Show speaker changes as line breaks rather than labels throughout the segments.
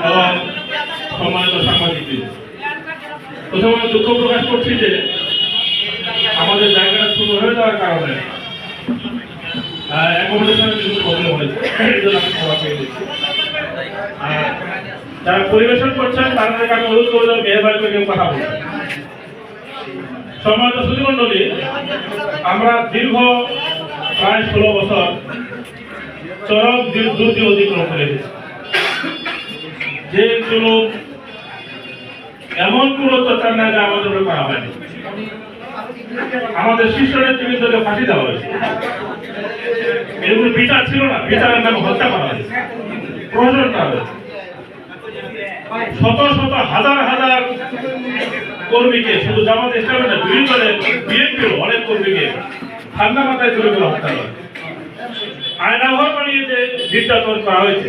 এবং সম্মানিত সাংবাদিকবৃন্দ। প্রথমে দুঃখ প্রকাশ করছি যে আমাদের জায়গাটা শুরু হয়ে যাওয়ার কারণে যারা পরিবেশন করছেন তাদেরকে আমি অনুরোধ করব মেহরবানি করে কেউ কথা বলবেন সম্মানিত সুধীমণ্ডলী আমরা দীর্ঘ প্রায় ষোলো বছর চরম দুর্নীতি অতিক্রম করে এসেছি যে কোনো এমন কোনো অত্যাচার না যা আমাদের উপরে করা হয়নি আমাদের শীর্ষ নেতৃবৃন্দকে ফাঁসি দেওয়া হয়েছে। এগুলো বিচার ছিল না, বিচারের নামে হত্যা করা হয়েছে, প্রহসন করা হয়েছে। শত শত, হাজার হাজার কর্মীকে, শুধু জামাত ইসলামের না, বিভিন্ন দলের বিএনপির অনেক কর্মীকে ঠান্ডা মাথায় তুলে করে হত্যা করে আয়নাঘর বানিয়ে যে নির্যাতন করা হয়েছে।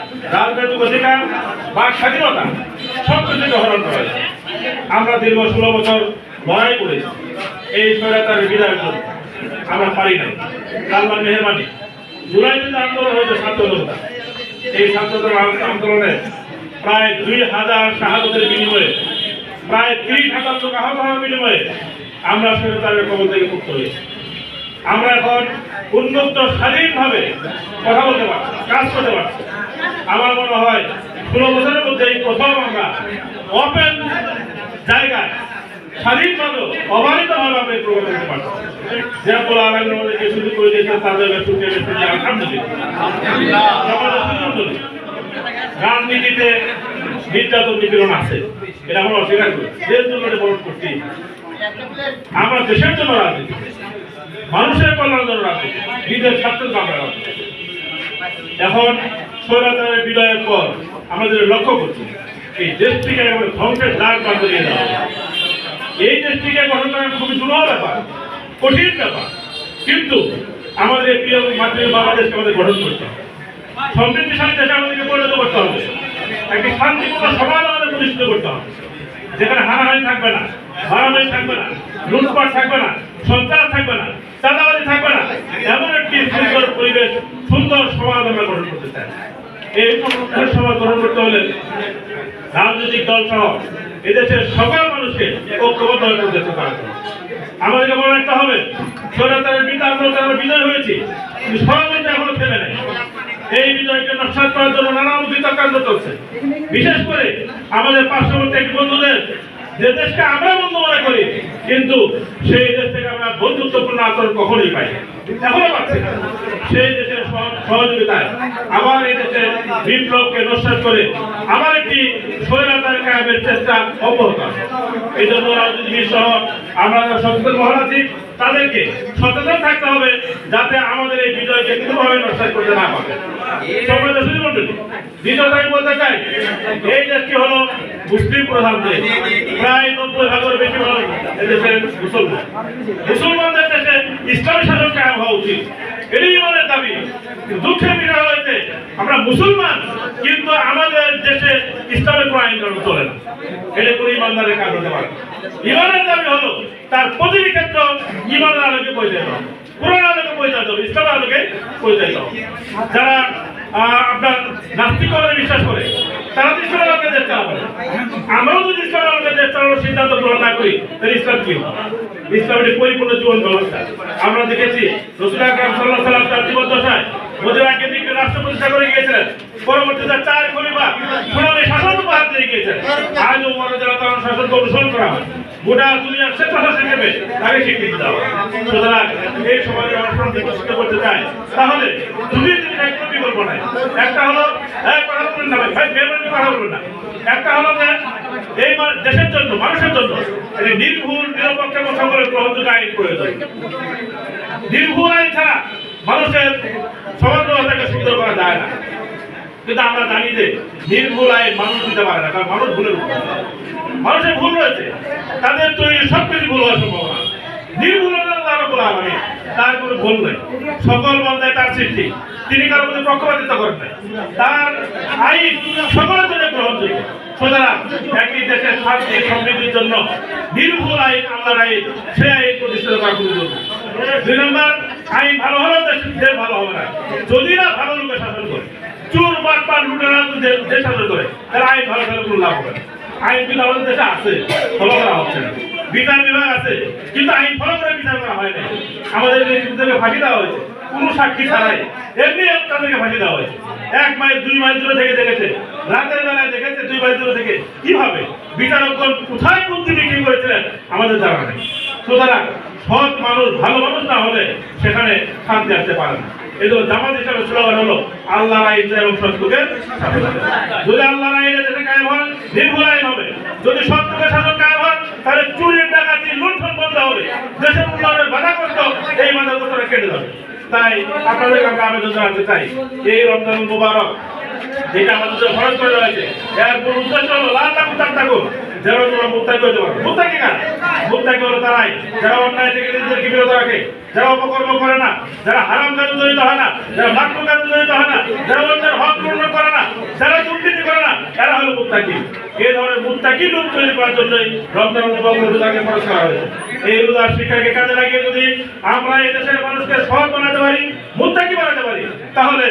রাজনৈতিক অধিকার বা স্বাধীনতা, সব কিছুকে হরণ করা আমরা দীর্ঘ ষোলো বছর লড়াই করেছি। এই স্বৈরাচার বিদায়ের জন্য আমরা পারি নাই। আল্লাহ মেহরবানি জুলাইতে যে আন্দোলন হয়েছে ছাত্র এই ছাত্র আন্দোলনে প্রায় দুই হাজার শাহাদতের বিনিময়ে, প্রায় তিরিশ হাজার লোক আহত হওয়ার বিনিময়ে আমরা স্বৈরাচারের কবল থেকে মুক্ত হয়েছি। আমরা এখন উন্মুক্ত স্বাধীনভাবে কথা বলতে পারছি, কাজ করতে পারছি। আমার মনে হয় ষোলো বছরের মধ্যে এই প্রথম আমরা ওপেন জায়গায় স্বাধীনভাবে অবাধিতভাবে আমরা এই প্রোগ্রাম করতে পারছি যেরকম করে দিয়েছে তাদের সুন্দর রাজনীতিতে নির্যাতন নিপীড়ন আছে, এটা আমরা অস্বীকার করি। এটা করছি আমরা দেশের জন্য রাজনীতি মানুষের কল্যাণের জন্য রাজনীতি নিজের স্বার্থের জন্য আমরা রাজনীতি এখন স্বৈরাচারের বিদায়ের পর আমাদের লক্ষ্য করছি, এই দেশটিকে একেবারে ধ্বংসের দ্বার প্রান্ত নিয়ে যাওয়া এই দেশটিকে গঠন করা খুবই দুর্বল ব্যাপার, কঠিন ব্যাপার। কিন্তু আমাদের প্রিয় মাতৃ বাংলাদেশকে আমাদের গঠন করতে হবে। সমৃদ্ধিশালী দেশে আমাদেরকে পরিণত করতে হবে। একটি শান্তিপূর্ণ সমাজ আমাদের প্রতিষ্ঠিত করতে হবে। যেখানে হানাহানি থাকবে না মারামারি থাকবে না, লুটপাট থাকবে না, সন্ত্রাস থাকবে না, চাঁদাবাজি থাকবে না, এমন একটি সুন্দর পরিবেশ, সুন্দর সমাজ আমরা গঠন করতে চাই এই সমাজ গঠন করতে হলে রাজনৈতিক দল সহ এদেশের সকল মানুষকে ঐক্যবদ্ধ হয়ে করা হবে। আমাদেরকে মনে রাখতে হবে, স্বৈরাচারের বিদায় আমরা বিজয় হয়েছি ষড়যন্ত্র এখনও থেমে নেই এই বিজয়কে নস্বাত করার জন্য নানা চক্রান্ত চলছে বিশেষ করে আমাদের পার্শ্ববর্তী এক বন্ধুদের, যে দেশকে আমরা বন্ধু মনে করি, কিন্তু সেই দেশ থেকে আমরা বন্ধুত্বপূর্ণ আচরণ কখনোই পাই। এখনও পাচ্ছি। সেই দেশের সহযোগিতায়। আবার এই বিপ্লবকে নস্বাত করে আবার একটি স্বৈরাচার কায়েমের চেষ্টা অব্যাহত এই জন্য রাজনীতি সহ আমরা সচেতন মহল আছি, তাদেরকে সচেতন থাকতে হবে যাতে আমাদের এই বিজয়কে কোনোভাবে নষ্ট করতে না পারে। সম্মানিত সুধীমণ্ডলী দ্বিতীয়ত বলতে চাই, এই দেশটি হলো মুসলিম প্রধান দেশ। প্রায় নব্বই ভাগের বেশি মুসলমান। মুসলমানদের দেশে ইসলামী শাসন কায়েম হওয়া উচিত। এটাই দাবি দুঃখের বিষয় হয়েছে। আমরা মুসলমান, কিন্তু আমাদের দেশে ইসলামের কোনো আইন কানুন চলে না। এটা কোনো ইমানদারের কাজ হতে পারে ইমানের দাবি হলো, তার প্রতিটি ক্ষেত্র ইমানের আলোকে পৌঁছাতে হবে। কোরআন আলোকে পৌঁছাতে হবে, ইসলামের আলোকে পৌঁছাতে হবে। যারা আপনার নাস্তিকভাবে বিশ্বাস করে তারা তো ইসলামের আলোকে দেশ চালাবে। আমরাও যদি ইসলামের আলোকে দেশ চালানোর সিদ্ধান্ত গ্রহণ না করি, তাহলে ইসলাম কি হবে? ইসলাম একটি পরিপূর্ণ জীবন ব্যবস্থা আমরা দেখেছি, রসুল আকরাম সাল্লাহ সাল্লাম তার জীবন দশায় আগে দিকে রাষ্ট্র প্রতিষ্ঠা করে গিয়েছিলেন পরবর্তীতে চার খলিফা শাসন উপহার দিয়ে গিয়েছেন আজ উমর রাদিয়াল্লাহু তাআলা শাসনকে অনুসরণ করা হয় গোটা দুনিয়ার স্বেচ্ছাশাসন হিসেবে তাকে স্বীকৃতি দেওয়া। সুতরাং এই সমাজের অনুসরণ বিকশিত করতে চায়, তাহলে দুটি জিনিস একদম বিকল্প নাই। একটা হলো কথা বলবেন না ভাই বেমানি কথা বলবেন না। একটা হলো যে, এই দেশের জন্য, মানুষের জন্য একটি নির্ভুল, নিরপেক্ষ এবং সকলের গ্রহণযোগ্য আইন প্রয়োজন। নির্ভুল আইন ছাড়া মানুষের সমাজ ব্যবস্থাকে সুন্দর করা যায় না। কিন্তু আমরা জানি যে নির্ভুল আইন মানুষ দিতে পারে না, কারণ মানুষ ভুলের মানুষের ভুল রয়েছে তাদের তৈরি সব কিছু আইন করা ভালো দেশ ভালো হবে না। যদি না ভালো লোকে শাসন করে, চোর বাটপার লুটেরা দেশ- শাসন করে, তাহলে আইন ভালো তাহলে কোনো লাভ হবে আইন কিন্তু দেশে আছে ফলো করা হচ্ছে না। বিচার বিভাগ আছে, কিন্তু আইন ফলো করে বিচার করা হয় না আমাদের দেশে ফাঁসি দেওয়া হয়েছে, কোনো সাক্ষী ছাড়াই। এমনি তাদেরকে ফাঁসি দেওয়া হয়েছে। এক মাইল, দুই মাইল দূরে থেকে দেখেছে। রাতের বেলায় দেখেছে, দুই মাইল দূরে থেকে। কীভাবে? বিচারকগণ কোথায় বুদ্ধি বিক্রি করেছিলেন, আমাদের জানা নেই। সুতরাং সৎ মানুষ, ভালো মানুষ না হলে সেখানে শান্তি আসতে পারে না। এই জামাত হিসাবে স্লোগান হলো, আল্লাহ আইন এবং সত্যকে যদি আল্লাহ আইনে যেটা কায়েম হয়, নির্ভুল আইন হবে। যদি সত্যকে শাসন কায়েম হয় তাহলে চুরির ডাকাতি হবে দেশের উন্নয়নের বাধা করত, এই বাধা করতে কেটে যাবে তাই আপনাদের আমরা আবেদন জানাতে চাই। এই রমজান মুবারক, যেটা আমাদের খরচ করে রয়েছে এর মূল উদ্দেশ্য হলো লাল লাখ তার থাকুন যেন তোমরা মুক্তাই করতে পারো। মুক্তাই কি কাজ হলো তারাই? যারা অপকর্ম করে না, যারা হারাম কাজে জড়িত হয় না, যারা মাত্র কাজে জড়িত হয় না, যারা অন্যের হক পূর্ণ করে না, যারা দুর্নীতি করে না এরা হলো মুক্তাকি এই ধরনের মুক্তাকি লোক তৈরি করার জন্যই রমজান রোজাকে খরচ করা হয়েছে। এই রোজার শিক্ষাকে কাজে লাগিয়ে যদি আমরা এই দেশের মানুষকে সৎ বানাতে পারি, মুত্তাকি বানাতে পারি, তাহলে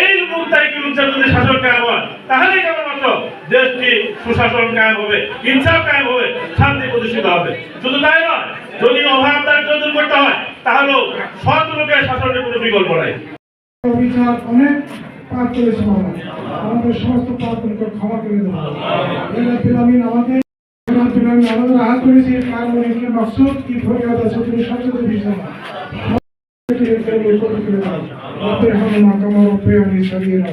এই মুত্তাকি লোকদের যদি শাসন কায়েম হয়, তাহলেই কেবলমাত্র দেশটি সুশাসন কায়েম হবে, ইনসাফ কায়েম হবে, শান্তি প্রতিষ্ঠিত হবে। শুধু তাই নয়, যদি অভাব দারিদ্র দূর করতে হয়, তাহলেও সৎ লোকের শাসনের কোনো বিকল্প নাই।
অনেক পাপ করেছে আমরা আমাদের সমস্ত পাপগুলোকে ক্ষমা করে দেবো। আমিন আমাদের আমাদের হাত করেছি কারণ কি মকসুদ, কি ফরিয়াদ আছে তুমি সবচেয়ে বিষয় রব্বির হামনা কামা রব্বিয়ানি সগীরা।